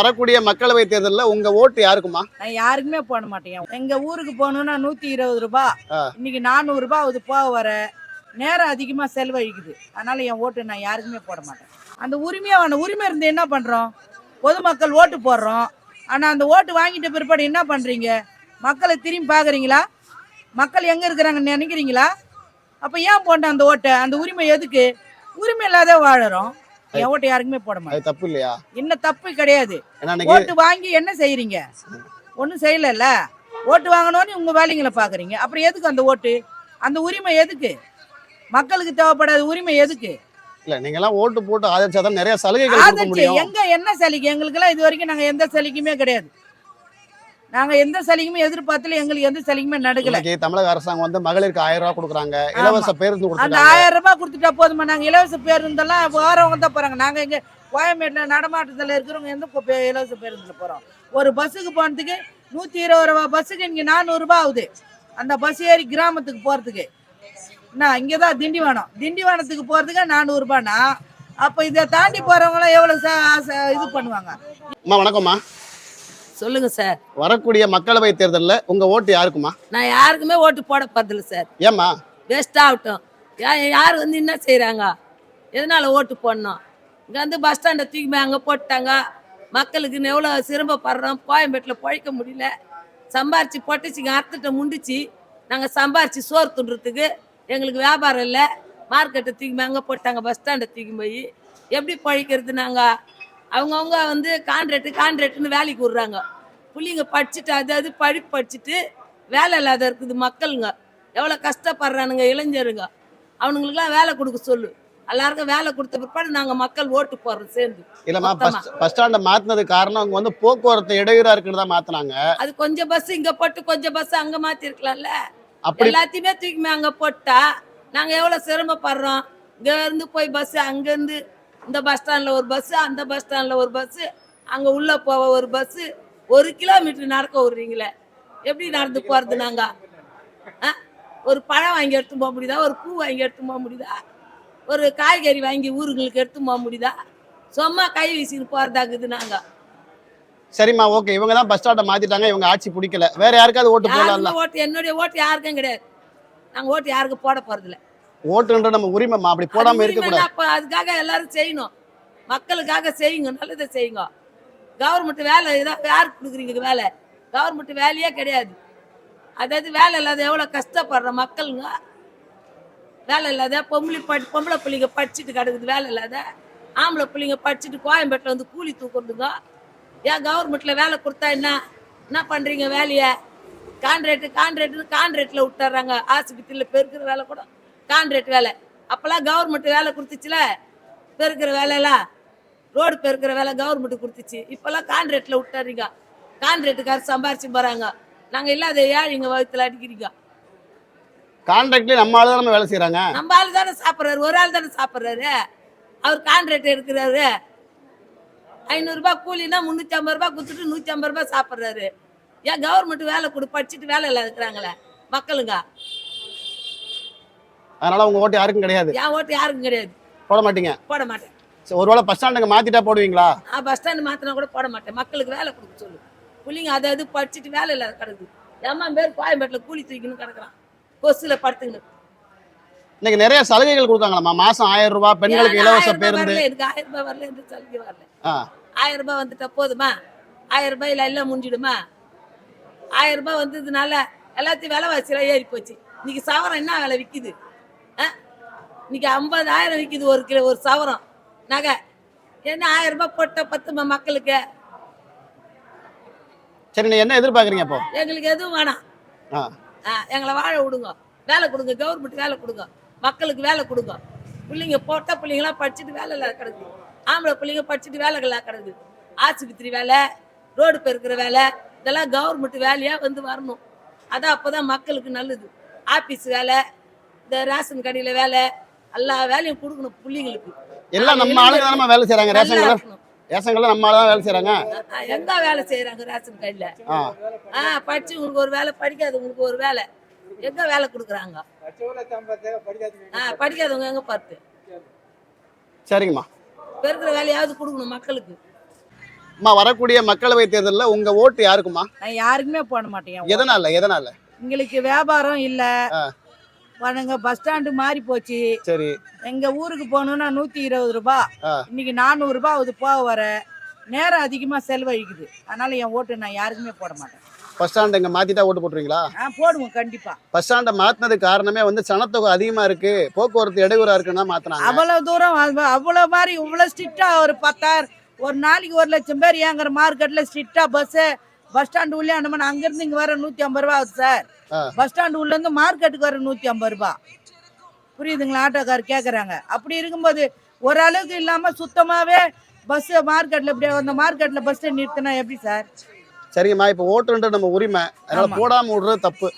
வரக்கூடிய மக்களவை தேர்தலில் உங்க ஓட்டு யாருக்குமா? நான் யாருக்குமே போட மாட்டேன். எங்க ஊருக்கு போகணும்னா நூத்தி இருபது ரூபாய். இன்னைக்கு நானூறு ரூபாய் ஆகுது போக வர. நேரம் அதிகமா செலவழிக்குது. அதனால என் ஓட்டு நான் யாருக்குமே போட மாட்டேன். அந்த உரிமையா வேணும் உரிமை இருந்து என்ன பண்றோம்? பொதுமக்கள் ஓட்டு போடுறோம். ஆனா அந்த ஓட்டு வாங்கிட்ட பிற்பாடு என்ன பண்றீங்க? மக்களை திரும்பி பாக்குறீங்களா மக்கள் எங்க இருக்கிறாங்கன்னு நினைக்கிறீங்களா? அப்ப ஏன் போட்டேன் அந்த ஓட்டை? அந்த உரிமை எதுக்கு? உரிமை இல்லாத வாழறோம். என் ஓட்டு யாருக்குமே போட மாட்டேன். தப்பு இல்லையா என்ன தப்பு கிடையாது. ஓட்டு வாங்கி என்ன செய்யறீங்க ஒன்றும் செய்யலைல்ல. ஓட்டு வாங்கணும்னு உங்க வேலைங்களை பாக்குறீங்க. அப்புறம் எதுக்கு அந்த ஓட்டு? அந்த உரிமை எதுக்கு? மக்களுக்கு தேவைப்படாத உரிமை எதுக்கு? இல்ல நீங்க எல்லாம் ஓட்டு போட்டு ஆதரிச்சாதான் நிறைய சலுகைகள் எங்க என்ன சலுகை? எங்களுக்கெல்லாம் இது வரைக்கும் நாங்க எந்த சலுகையுமே கிடையாது. நாங்க எந்த சலுகையுமே எதிர்பார்த்துல எங்களுக்கு எந்த சலுகையுமே நடக்கல. தமிழக அரசாங்கம் வந்து மகளிருக்கு ஆயிரம் ரூபாய் கொடுக்குறாங்க. இலவச பேருந்து அந்த ஆயிரம் ரூபாய் கொடுத்துட்டா போதுமா? நாங்க இலவச பேருந்தெல்லாம் போறவங்க தான் போறாங்க. நாங்க இங்க கோயம்பேட்டில் நடமாட்டத்தில் இருக்கிறவங்க எந்த இலவச பேருந்துல போறோம்? ஒரு பஸ்ஸுக்கு போனதுக்கு நூத்தி இருபது ரூபா பஸ்ஸுக்கு இங்க நானூறு ரூபாய் ஆகுது. அந்த பஸ் ஏறி கிராமத்துக்கு போறதுக்கு. என்ன இங்கதான் திண்டிவனம். திண்டிவனத்துக்கு போறதுக்கு நானூறு ரூபாய்னா அப்ப இதை தாண்டி போறவங்க எவ்வளவு ச- ச- இது பண்ணுவாங்க? அம்மா வணக்கம்மா. சொல்லுங்க சார். வரக்கூடிய மக்களவை தேர்தலில் உங்க ஓட்டு யாருக்குமா? நான் யாருக்குமே ஓட்டு போட போறதில்ல சார். ஏம்மா? வேஸ்ட் ஆகட்டும். யார் வந்து என்ன செய்கிறாங்க எதனால ஓட்டு போடணும்? இங்கே வந்து பஸ் ஸ்டாண்டை தூக்கி போய் அங்கே போட்டாங்க மக்களுக்கு எவ்வளோ சிரமப்படுறோம்? கோயம்பேட்டில் பழைக்க முடியல. சம்பாரிச்சு பொட்டிச்சிங்க அறுத்துட்ட முண்டிச்சு நாங்கள் சம்பாரிச்சு சோறு துண்டுறதுக்கு எங்களுக்கு வியாபாரம் இல்லை. மார்க்கெட்டை தூக்கி அங்கே போட்டாங்க பஸ் ஸ்டாண்டை தூக்கி போய். எப்படி பழிக்கிறது நாங்கள் அவங்கவுங்க வந்து கான்ட்ராக்டு கான்ட்ராக்டுன்னு வேலைக்கு விட்றாங்க. புள்ளிங்க படிச்சுட்டு அது அது படிப்பு படிச்சுட்டு வேலை இல்லாத இருக்குது மக்களுங்க. எவ்வளோ கஷ்டப்படுறானுங்க இளைஞருங்க. அவனுங்களுக்குலாம் வேலை கொடுக்க சொல்லு. எல்லாருக்கும் வேலை கொடுத்த பிற்பாடு நாங்கள் மக்கள் ஓட்டு போடுறோம் சேர்ந்து. இல்லம்மா. பஸ் ஸ்டாண்டை மாத்தினது காரணம் அவங்க வந்து போக்குவரத்து இடையூறா இருக்குன்னு தான் மாத்தினாங்க. அது கொஞ்சம் பஸ் இங்கே போட்டு கொஞ்சம் பஸ் அங்கே மாற்றிருக்கலாம்ல அப்படி எல்லாத்தையுமே தூக்கி அங்கே போட்டா நாங்கள் எவ்வளோ சிரமப்படுறோம். இங்கே இருந்து போய் பஸ் அங்கேருந்து இந்த பஸ் ஸ்டாண்டில் ஒரு பஸ்ஸு அந்த பஸ் ஸ்டாண்டில் ஒரு பஸ்ஸு அங்கே உள்ளே போக ஒரு பஸ்ஸு ஒரு கிலோமீட்டர் நடக்க விட்றீங்களே? எப்படி நடந்து போகிறது நாங்கள் ஆ? ஒரு பழம் வாங்கி எடுத்து போக முடியுதா? ஒரு பூ வாங்கி எடுத்து போக முடியுதா? ஒரு காய்கறி வாங்கி ஊருங்களுக்கு எடுத்து போக முடியுதா? சும்மா கை வீசின்னு போகிறதாக்குது நாங்கள் சரிம்மா ஓகே இவங்க தான் பஸ் ஸ்டாண்டை மாத்திட்டாங்க. இவங்க ஆட்சி பிடிக்கல. வேற யாருக்காவது ஓட்டு யாருக்கும் ஓட்டு? என்னுடைய ஓட்டு யாருக்கும் கிடையாது. நாங்கள் ஓட்டு யாருக்கும் போட போகிறதில்ல ஓட்டுன்ற நம்ம உரிமைம்மா அப்படி போடாம இருக்க கூடாது அப்ப அதுக்காக எல்லாரும் செய்யணும். மக்களுக்காக செய்யுங்க நல்லதை செய்யுங்க. கவர்மெண்ட் வேலை ஏதாவது யாருக்கு கொடுக்குறீங்க வேலை. கவர்மெண்ட் வேலையே கிடையாது. அதாவது வேலை இல்லாத எவ்வளோ கஷ்டப்படுற மக்களுங்க? வேலை இல்லாத பொம்பளை படி பொம்பளை பிள்ளைங்க படிச்சுட்டு கிடக்குது வேலை இல்லாத. ஆம்பளை பிள்ளைங்க படிச்சுட்டு கோயம்பேட்டில் வந்து கூலி தூக்குறதுங்க. ஏன் கவர்மெண்ட்டில் வேலை கொடுத்தா என்ன? என்ன பண்ணுறீங்க வேலையை? கான்ட்ராக்ட் கான்ட்ராக்ட்னு கான்ட்ராக்டில் விட்டுறாங்க. ஆஸ்பத்திரியில் பெருக்கிற வேலை கூட. கான்ட்ராக்ட் வேலை. அப்போல்லாம் கவர்மெண்ட் வேலை கொடுத்துச்சுல பெருக்கிற வேலையெல்லாம். ரோடு பெருக்கிற வேலை கவர்மெண்ட் கொடுத்துச்சு. இப்போல்லாம் கான்ட்ராக்டில் விட்டுறீங்க கான்ட்ராக்டுக்காரர் சம்பாரிச்சு போகிறாங்க நாங்கள் இல்லாத ஏழைங்க வகுத்துல அடிக்கிறீங்க. கான்ட்ராக்ட்லயே நம்ம ஆளு நம்ம வேலை செய்யறாங்க நம்ம ஆள் தானே சாப்பிட்றாரு. ஒரு ஆள் தானே சாப்பிட்றாரு. அவர் கான்ட்ராக்ட் எடுக்கிறாரு. ஐநூறுரூபா கூலினா முந்நூற்றி ஐம்பது ரூபா கொடுத்துட்டு நூற்றி ஐம்பது ரூபா சாப்பிட்றாரு. ஏன் கவர்மெண்ட் வேலை கொடு படிச்சுட்டு வேலை இல்லாத இருக்கிறாங்களே மக்களுங்க. அதனால உங்க ஓட்டு யாருக்கும் கிடையாது. என் ஓட்டு யாருக்கும் கிடையாது. போட மாட்டீங்க. போட மாட்டேன். சரி, ஒருவேளை பஸ் ஸ்டாண்டுக்கு மாத்திட்டா போடுவீங்களா? நான் பஸ் ஸ்டாண்டு மாற்றினா கூட போட மாட்டேன். மக்களுக்கு வேலை கொடுக்க சொல்லு. பிள்ளைங்க அதை அது படிச்சுட்டு வேலை இல்லாத கிடக்குது ஏமா பேர் கோயம்பேட்டில் கூலி தூக்கின்னு கிடக்குறான். கொசுல படுத்துங்கன்னு இன்னைக்கு நிறைய சலுகைகள் கொடுக்காங்களாம்மா. மாசம் ஆயிரம் ரூபாய் பெண்களுக்கு இலவச பேருந்து. எனக்கு ஆயிரம் ரூபாய் வரல எந்த சலுகை வரல. ஆ. ஆயிரம் ரூபாய் வந்துட்டா போதுமா? ஆயிரம் ரூபாயில எல்லாம் முடிஞ்சிடுமா? ஆயிரம் ரூபாய் வந்ததுனால எல்லாத்தையும் விலைவாசியெல்லாம் ஏறி போச்சு இன்னைக்கு சவரம் என்ன விலை விற்கிது இன்னைக்கு ஐம்பதாயிரம் விற்கிது ஒரு கிலோ ஒரு சவரம். நகை. என்ன ஆயிரம் ரூபாய் போட்ட பத்துமா மக்களுக்கு? சரி என்ன எதிர்பார்க்கறீங்க அப்போ எங்களுக்கு எதுவும் வேணாம். ஆ. எங்களை வாழ விடுங்க. வேலை கொடுங்க கவர்மெண்ட் வேலை கொடுங்க. மக்களுக்கு வேலை கொடுங்க. பிள்ளைங்க போட்ட பிள்ளைங்களாம் படிச்சுட்டு வேலை இல்லாத கிடக்குது ஆம்பளை பிள்ளைங்க படிச்சுட்டு வேலை இல்லாத கிடக்குது ஆஸ்பத்திரி வேலை ரோடு பெருக்கிற வேலை இதெல்லாம் கவர்மெண்ட் வேலையா வந்து வரணும். அதான் அப்பதான் மக்களுக்கு நல்லது. ஆபீஸ் வேலை இந்த ரேஷன் கடையில வேலை எல்லா வேலையும் கொடுக்கணும் பிள்ளைங்களுக்கு. எல்லாம் நம்ம ஆளுங்க தானே வேலை செய்யறாங்க ரேஷன் கடை. ரேஷன் கடை நம்ம ஆளு தான் வேலை செய்யறாங்க ஆ, எங்க வேலை செய்யறாங்க ரேஷன் கடையில? ஆ. ஆ படிச்சவங்களுக்கு ஒரு வேலை படிக்காதவங்களுக்கு ஒரு வேலை. எங்க வேலை கொடுக்குறாங்க? ஆ படிக்காதவங்க எங்க பார்த்து? சரிங்கம்மா. பெருக்கிற வேலையாவது கொடுக்கணும் மக்களுக்கு. அம்மா வரக்கூடிய மக்களவை தேர்தல்ல உங்க ஓட்டு யாருக்குமா நான் யாருக்குமே போட மாட்டேன். எதனால எதனால? எங்களுக்கு வியாபாரம் இல்ல. பாருங்க பஸ் ஸ்டாண்டு மாறி போச்சு. சரி. எங்க ஊருக்கு போகணும்னா நூத்தி இருபது ரூபாய். இன்னைக்கு நானூறு ரூபாய் ஆகுது போக வர. நேரம் அதிகமா செலவழிக்குது. அதனால என் ஓட்டு நான் யாருக்குமே போட மாட்டேன். பஸ் ஸ்டாண்ட் இங்க மாத்திட்டா ஓட்டு போட்டுருவீங்களா? ஆ போடுவோம் கண்டிப்பா. பஸ் ஸ்டாண்டை மாத்தினதுக்கு காரணமே வந்து சனத்தொகை அதிகமா இருக்கு. போக்குவரத்து இடையூறா இருக்குன்னா மாத்தினாங்க. அவ்வளவு தூரம் அவ்வ- அவ்வளவு மாதிரி இவ்வளவு ஸ்ட்ரிக்டா ஒரு பத்தாயிரம் ஒரு நாளைக்கு ஒரு லட்சம் பேர் ஏங்குற மார்க்கெட்ல ஸ்ட்ரிக்டா பஸ் பஸ் ஸ்டாண்டு உள்ளே அனுமதி அங்க இருந்து இங்க வர நூத்தி ஐம்பது ரூபா ஆகுது சார். பஸ் ஸ்டாண்டு உள்ள இருந்து மார்க்கெட்டுக்கு வர நூத்தி ஐம்பது ரூபா. புரியுதுங்களா? ஆட்டோக்கார் கேக்குறாங்க. அப்படி இருக்கும்போது ஓரளவுக்கு இல்லாம சுத்தமாவே பஸ் மார்க்கெட்ல இப்படி அந்த மார்க்கெட்ல பஸ் நிறுத்தினா எப்படி சார்? சரிங்கம்மா இப்ப ஓட்டுன்றது நம்ம உரிமை. அதனால. போடாம விடுறது தப்பு.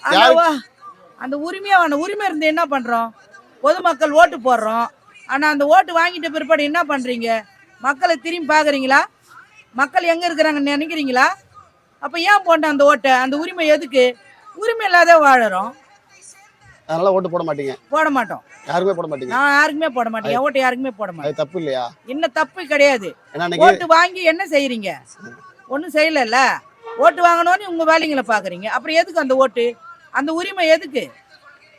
அந்த உரிமையா வேணும் உரிமை இருந்து என்ன பண்றோம்? பொதுமக்கள் ஓட்டு போடுறோம். ஆனா அந்த ஓட்டு வாங்கிட்ட பிற்பாடு என்ன பண்றீங்க? மக்களை திரும்பி பாக்குறீங்களா? மக்கள் எங்க இருக்கிறாங்கன்னு நினைக்கிறீங்களா? அப்ப ஏன் போட்ட அந்த ஓட்டை? அந்த உரிமை எதுக்கு? உரிமை இல்லாத வாழறோம். அதனால ஓட்டு போட மாட்டீங்க. போட மாட்டோம். யாருமே போட மாட்டீங்க. நான் யாருக்குமே போட மாட்டேன். ஓட்டு யாருக்குமே போட மாட்டேன். தப்பு இல்லையா? இன்னும் தப்பு கிடையாது. ஓட்டு வாங்கி என்ன செய்யறீங்க ஒன்றும் செய்யலைல்ல. ஓட்டு வாங்கணும்னு உங்க வேலைங்களை பாக்குறீங்க. அப்புறம் எதுக்கு அந்த ஓட்டு? அந்த உரிமை எதுக்கு?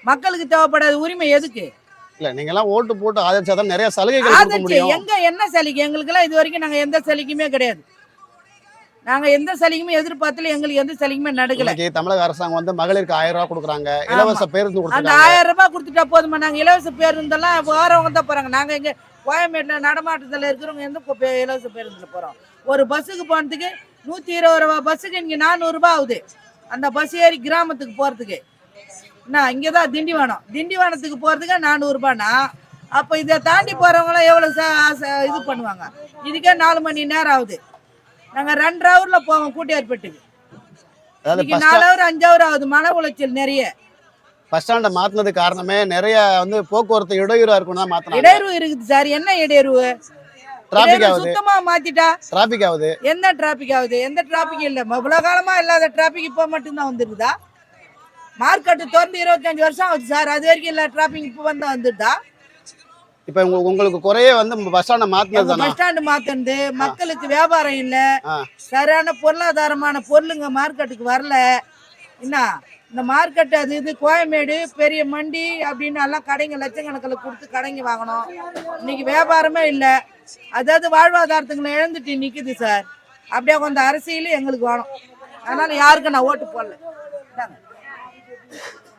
மக்களுக்கு தேவைப்படாத உரிமை எதுக்கு? இல்ல நீங்க எல்லாம் ஓட்டு போட்டு ஆதரிச்சாதான் நிறைய சலுகைகள் ஆதரிச்சு எங்க என்ன சலுகை? எங்களுக்கெல்லாம் இது வரைக்கும் நாங்க எந்த சலுகையுமே கிடையாது. நாங்க எந்த சலுகையுமே எதிர்பார்த்துல எங்களுக்கு எந்த சலுகையுமே நடக்கல தமிழக அரசாங்கம் வந்து மகளிருக்கு ஆயிரம் ரூபாய் கொடுக்குறாங்க. இலவச பேருந்து அந்த ஆயிரம் ரூபாய் கொடுத்துட்டா போதுமா? நாங்க இலவச பேருந்தெல்லாம் போறவங்க தான் போறாங்க. நாங்க இங்க கோயம்பேட்டில் நடமாட்டத்தில் இருக்கிறவங்க எந்த இலவச பேருந்துல போறோம்? ஒரு பஸ்ஸுக்கு போனதுக்கு நூத்தி இருபது ரூபா பஸ்ஸுக்கு இங்க நானூறு ரூபாய் ஆகுது. அந்த பஸ் ஏறி கிராமத்துக்கு போறதுக்கு. என்ன இங்கதான் திண்டிவனம். திண்டிவனத்துக்கு போறதுக்கு நானூறு ரூபாய்னா அப்ப இதை தாண்டி போறவங்களாம் எவ்வளவு ச- ச- இது பண்ணுவாங்க? இதுக்கே நாலு மணி நேரம் ஆகுது. நாங்க ரெண்டு ஹவர்ல போவோம் கூட்டியார்பேட்டுக்கு இன்னைக்கு நாலு ஹவர் அஞ்சு ஹவர் ஆகுது மன உளைச்சல் நிறைய. பஸ் ஸ்டாண்டை மாத்தினது காரணமே நிறைய வந்து போக்குவரத்து இடையூறா இருக்குன்னு தான் மாத்தினாங்க. இடையூறு இருக்குது சார். என்ன இடையூறு? டிராபிக் ஆகுது. சுத்தமா மாத்திட்டா? டிராபிக் ஆகுது. எந்த டிராபிக் ஆகுது? எந்த டிராபிக் இல்ல. இவ்வளவு காலமா இல்லாத டிராபிக் இப்ப மட்டும்தான் வந்துருக்குதா? மார்க்கெட்டு திறந்து இருபத்தஞ்சு வருஷம் ஆகுது சார். அது வரைக்கும் இல்ல டிராபிக் இப்ப வந்து வந்துருதா? இப்ப உங்க- உங்களுக்கு குறையே வந்து பஸ் ஸ்டாண்டை மாத்தினது தானா? பஸ் ஸ்டாண்டு மாத்தந்து மக்களுக்கு வியாபாரம் இல்ல. சரியான பொருளாதாரமான பொருளுங்க மார்க்கெட்டுக்கு வரல. என்ன? இந்த மார்க்கெட் அது இது கோயம்பேடு பெரிய மண்டி அப்படின்னு எல்லாம் கடைங்க லட்சக்கணக்கில் கொடுத்து கடைங்க வாங்கணும். இன்னைக்கு வியாபாரமே இல்லை. அதாவது வாழ்வாதாரத்துங்களை இழந்துட்டு நிக்குது சார். அப்படியே கொஞ்சம் அரசியல் எங்களுக்கு வேணும். அதனால யாருக்கும் நான் ஓட்டு போடல.